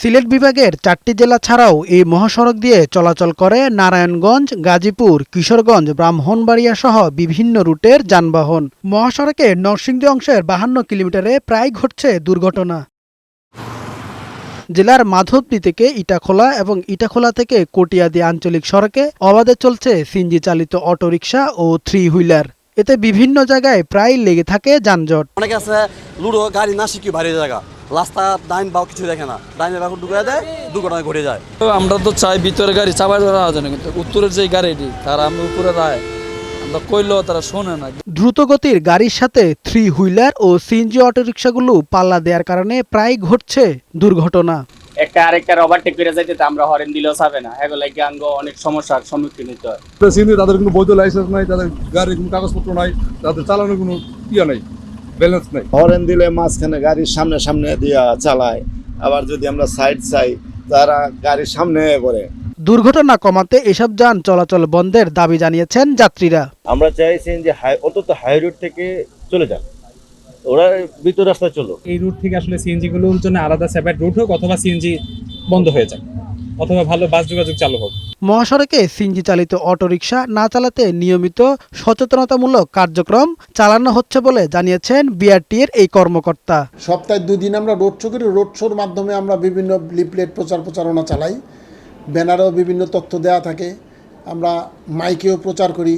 সিলেট বিভাগের চারটি জেলা ছাড়াও এই মহাসড়ক দিয়ে চলাচল করে নারায়ণগঞ্জ, গাজীপুর, কিশোরগঞ্জ, ব্রাহ্মণবাড়িয়া সহ বিভিন্ন রুটের যানবাহন। মহাসড়কে নরসিংদী অংশের বাহান্ন কিলোমিটারে প্রায় ঘটছে দুর্ঘটনা। জেলার মাধবদী থেকে ইটাখোলা এবং ইটাখোলা থেকে কটিয়াদি আঞ্চলিক সড়কে অবাধে চলছে সিনজি চালিত অটোরিকশা ও থ্রি হুইলার এতে বিভিন্ন জায়গায় প্রায় লেগে থাকে যানজট। অনেকে আছে, লুডো, গাড়ি না শিখি ভারী জায়গা। রাস্তা ডাইন বাও কিছু দেখে না। ডাইনের বাকু ঢুকে দেয় দুর্ঘটনা ঘটে যায়। তো আমরা তো চাই ভিতরে গাড়ি চাপাই ধরা না কিন্তু উত্তরের যে গাড়িটি তারা আমি উপরে রায়। আমরা কইলেও তারা শোনে না। দ্রুতগতির গাড়ির সাথে থ্রি হুইলার ও সিএনজি অটোরিকশাগুলো পাল্লা দেওয়ার কারণে প্রায় ঘটছে দুর্ঘটনা। একটা আরেকটার ওভারটেক করে যাইতে আমরা হরেন দিলেও যাবে না। এগুলো গাঙ্গ অনেক সমস্যার সম্মুখীন হতে হয়। তাদের কোনো বৈধ লাইসেন্স নাই তাদের গাড়ির কোনো কাগজপত্র নাই তাদের চালানোর কোনো ইয়ে নাই। ব্যালেন্স নাই। হরেন দিলে মাঝখানে গাড়ির সামনে সামনে দিয়া চালায় আবার যদি আমরা সাইড চাই তারা গাড়ির সামনে করে দুর্ঘটনা কমাতে এসব যান চলাচল বন্ধের দাবি জানিয়েছেন যাত্রীরা। আমরা চাইছেন যে হাই অন্তত হাই রোড থেকে চলে যান ওরা ভিতর রাস্তায় চলো এই রুট থেকে আসলে সিএনজি গুলোর জন্য আলাদা সেপারেট রুট হোক অথবা সিএনজি বন্ধ হয়ে যাক। অথবা ভালো বাস যোগাযোগ চালু হোক। মহাসড়কে সিএনজি চালিত অটোরিকশা না চালাতে নিয়মিত সচেতনতামূলক কার্যক্রম চালানো হচ্ছে বলে জানিয়েছেন বিআরটির এই কর্মকর্তা। সপ্তাহে দুদিন আমরা রোড শো করি। রোড শোর মাধ্যমে আমরা বিভিন্ন লিফলেট প্রচার প্রচারণা চালাই। ব্যানারেও বিভিন্ন তথ্য দেওয়া থাকে। আমরা মাইকেও প্রচার করি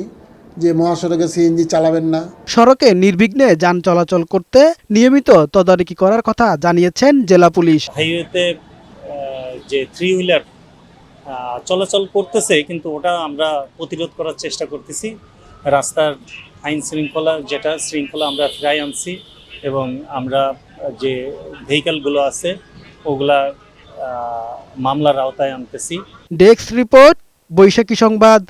যে মহাসড়কে সিএনজি চালাবেন না। সড়কে নির্বিঘ্নে যান চলাচল করতে নিয়মিত তদারকি করার কথা জানিয়েছেন জেলা পুলিশ। হাইওয়েতে যে থ্রি হুইলার চলাচল করতেছে, কিন্তু ওটা আমরা প্রতিরোধ করার চেষ্টা করতেছি। রাস্তার আইন শৃঙ্খলা, যেটা শৃঙ্খলা আমরা ফিরাই আনছি এবং আমরা যে ভেহিক্যালগুলো আছে, ওগুলা মামলার আওতায় আনতেছি। ডেস্ক রিপোর্ট বৈশাখী সংবাদ